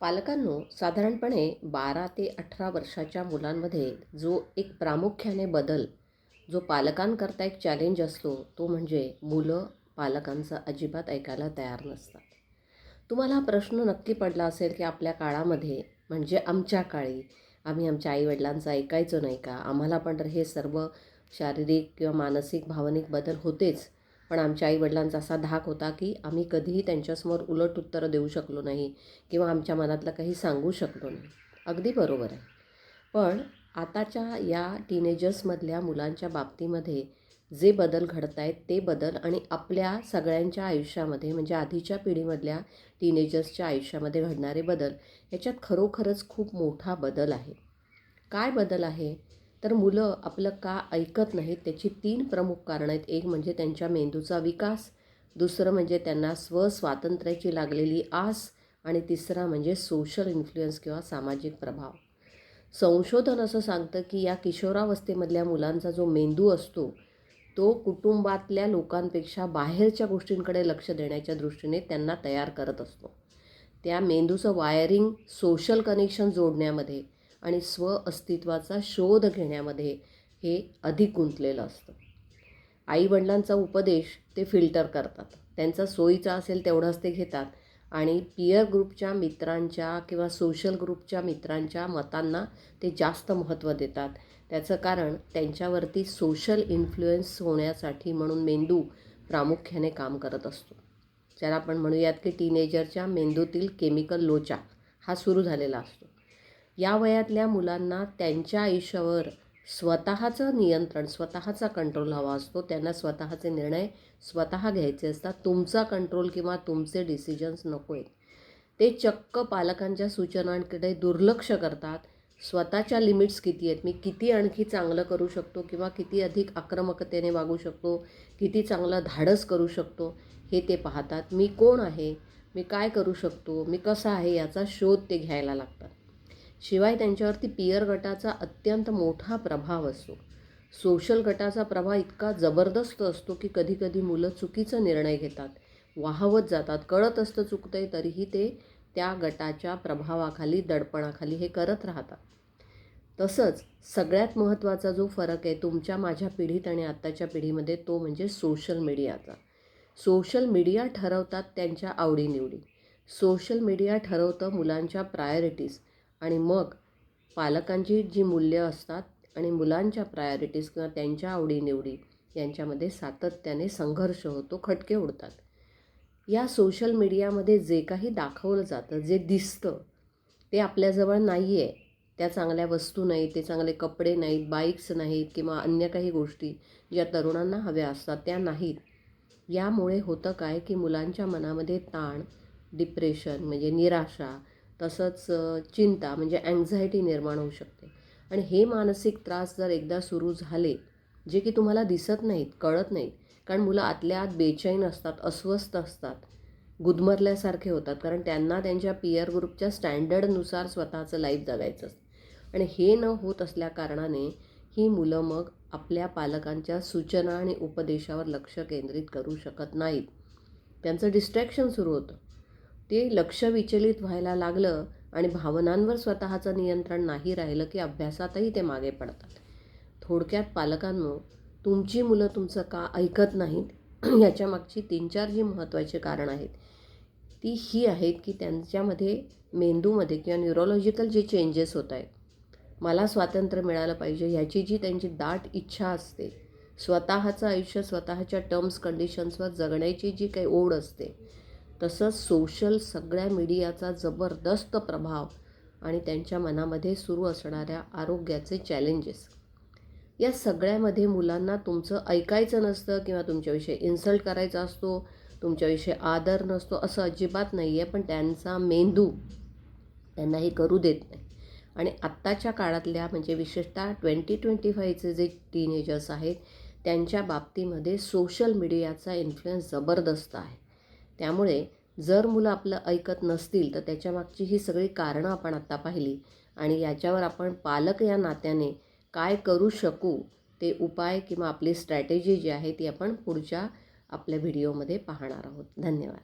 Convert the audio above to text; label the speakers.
Speaker 1: पालकांनो साधारणपणे बारा ते अठरा वर्षाच्या मुलांमध्ये जो एक प्रामुख्याने बदल जो पालकांकरता एक चॅलेंज असतो तो म्हणजे मुलं पालकांचं अजिबात ऐकायला तयार नसतात. तुम्हाला हा प्रश्न नक्की पडला असेल की आपल्या काळामध्ये म्हणजे आमच्या काळी आम्ही आमच्या आईवडिलांचं ऐकायचो नाही का? आम्हाला पण तर हे सर्व शारीरिक किंवा मानसिक भावनिक बदल होतेच. पण आमच्या आईवडिलांचा असा धाक होता की आम्ही कधीही त्यांच्यासमोर उलट उत्तरं देऊ शकलो नाही किंवा आमच्या मनातलं काही सांगू शकलो नाही. अगदी बरोबर आहे. पण आताच्या या टीनेजर्समधल्या मुलांच्या बाबतीमध्ये जे बदल घडत आहेत ते बदल आणि आपल्या सगळ्यांच्या आयुष्यामध्ये म्हणजे आधीच्या पिढीमधल्या टीनेजर्सच्या आयुष्यामध्ये घडणारे बदल ह्याच्यात खरोखरच खूप मोठा बदल आहे. काय बदल आहे? तर मुलं आपलं का ऐकत नाहीत त्याची तीन प्रमुख कारणं आहेत. एक म्हणजे त्यांच्या मेंदूचा विकास दुसरं म्हणजे त्यांना स्वस्वातंत्र्याची लागलेली आस आणि तिसरा म्हणजे सोशल इन्फ्लुअन्स किंवा सामाजिक प्रभाव. संशोधन असं सांगतं की या किशोरावस्थेमधल्या मुलांचा जो मेंदू असतो तो कुटुंबातल्या लोकांपेक्षा बाहेरच्या गोष्टींकडे लक्ष देण्याच्या दृष्टीने त्यांना तयार करत असतो. त्या मेंदूचं वायरिंग सोशल कनेक्शन जोडण्यामध्ये आणि स्व अस्तित्वाचा शोध घेण्यामध्ये हे अधिक गुंतलेलं असतं. आईवडिलांचा उपदेश ते फिल्टर करतात. त्यांचा सोयीचा असेल तेवढंच ते घेतात. आणि पियर ग्रुपच्या मित्रांच्या किंवा सोशल ग्रुपच्या मित्रांच्या मतांना ते जास्त महत्त्व देतात. त्याचं कारण त्यांच्यावरती सोशल इन्फ्लुएन्स होण्यासाठी म्हणून मेंदू प्रामुख्याने काम करत असतो. ज्याला आपण म्हणूयात की टीनेजरच्या मेंदूतील केमिकल लोचा हा सुरू झालेला असतो. या वयातल्या मुलांना त्यांच्या आयुष्यावर स्वतःचं नियंत्रण स्वतःचा कंट्रोल हवा असतो. त्यांना स्वतःचे निर्णय स्वतः घ्यायचे असतात. तुमचा कंट्रोल किंवा तुमचे डिसिजन्स नको आहेत. ते चक्क पालकांच्या सूचनांकडे दुर्लक्ष करतात. स्वतःच्या लिमिट्स किती आहेत? मी किती आणखी चांगलं करू शकतो किंवा किती अधिक आक्रमकतेने वागू शकतो? किती चांगलं धाडस करू शकतो? हे ते पाहतात. मी कोण आहे? मी काय करू शकतो? मी कसा आहे? याचा शोध ते घ्यायला लागतात. शिवाय त्यांच्यावरती पियर गटाचा अत्यंत मोठा प्रभाव असतो. सोशल गटाचा प्रभाव इतका जबरदस्त असतो की कधीकधी मुलं चुकीचा निर्णय घेतात. वाहवत जातात कळत असतं चुकतं आहे तरीही ते त्या गटाच्या प्रभावाखाली दडपणाखाली हे करत राहतात. तसंच सगळ्यात महत्त्वाचा जो फरक आहे तुमच्या माझ्या पिढीत आणि आत्ताच्या पिढीमध्ये तो म्हणजे सोशल मीडियाचा. सोशल मीडिया ठरवतात त्यांच्या आवडीनिवडी. सोशल मीडिया ठरवतं मुलांच्या प्रायोरिटीज. आणि मग पालकांची जी मूल्य असतात आणि मुलांच्या प्रायोरिटीज किंवा त्यांच्या आवडीनिवडी यांच्यामध्ये सातत्याने संघर्ष होतो खटके उडतात. या सोशल मीडियामध्ये जे काही दाखवलं जातं जे दिसतं ते आपल्याजवळ नाही आहे त्या चांगल्या वस्तू नाहीत ते चांगले कपडे नाहीत बाईक्स नाहीत किंवा अन्य काही गोष्टी ज्या तरुणांना हव्या असतात त्या नाहीत. यामुळे होतं काय की मुलांच्या मनामध्ये ताण डिप्रेशन म्हणजे निराशा तसंच चिंता म्हणजे अँझायटी निर्माण होऊ शकते. आणि हे मानसिक त्रास जर एकदा सुरू झाले जे की तुम्हाला दिसत नाहीत कळत नाहीत कारण मुलं आतल्या आत बेचैन असतात अस्वस्थ असतात गुदमरल्यासारखे होतात कारण त्यांना त्यांच्या पियर ग्रुपच्या स्टँडर्डनुसार स्वतःचं लाईफ जगायचं असतं. आणि हे न होत असल्या कारणाने ही मुलं मग आपल्या पालकांच्या सूचना आणि उपदेशावर लक्ष केंद्रित करू शकत नाहीत. त्यांचं डिस्ट्रॅक्शन सुरू होतं. ते लक्ष विचलित व्हायला लागलं आणि भावनांवर स्वतःचं नियंत्रण नाही राहिलं की अभ्यासातही ते मागे पडतात. थोडक्यात पालकांनो तुमची मुलं तुमचं का ऐकत नाहीत? याच्या मागची तीन चार जी महत्त्वाची कारण आहेत ती ही आहेत की त्यांच्यामध्ये मेंदूमध्ये किंवा न्यूरोलॉजिकल जे चेंजेस होत आहेत मला स्वातंत्र्य मिळालं पाहिजे ह्याची जी त्यांची दाट इच्छा असते स्वतःचं आयुष्य स्वतःच्या टर्म्स कंडिशन्सवर जगण्याची जी काही ओढ असते तसंच सोशल सगळ्या मीडियाचा जबरदस्त प्रभाव आणि त्यांच्या मनामध्ये सुरू असणाऱ्या आरोग्याचे चॅलेंजेस या सगळ्यामध्ये मुलांना तुमचं ऐकायचं नसतं किंवा तुमच्याविषयी इन्सल्ट करायचा असतो तुमच्याविषयी आदर नसतो असं अजिबात नाही आहे पण त्यांचा मेंदू त्यांना हे करू देत नाही. आणि आत्ताच्या काळातल्या म्हणजे विशेषतः ट्वेंटी ट्वेंटी फायचे जे टीनेजर्स आहेत त्यांच्या बाबतीमध्ये सोशल मीडियाचा इन्फ्लुएन्स जबरदस्त आहे. त्यामुळे जर मुलं आपलं ऐकत नसतील तर त्याच्यामागची ही सगळी कारणं आपण आत्ता पाहिली. आणि याच्यावर आपण पालक या नात्याने काय करू शकू ते उपाय किंवा आपली स्ट्रॅटेजी जी आहे ती आपण पुढच्या आपल्या व्हिडिओमध्ये पाहणार आहोत. धन्यवाद.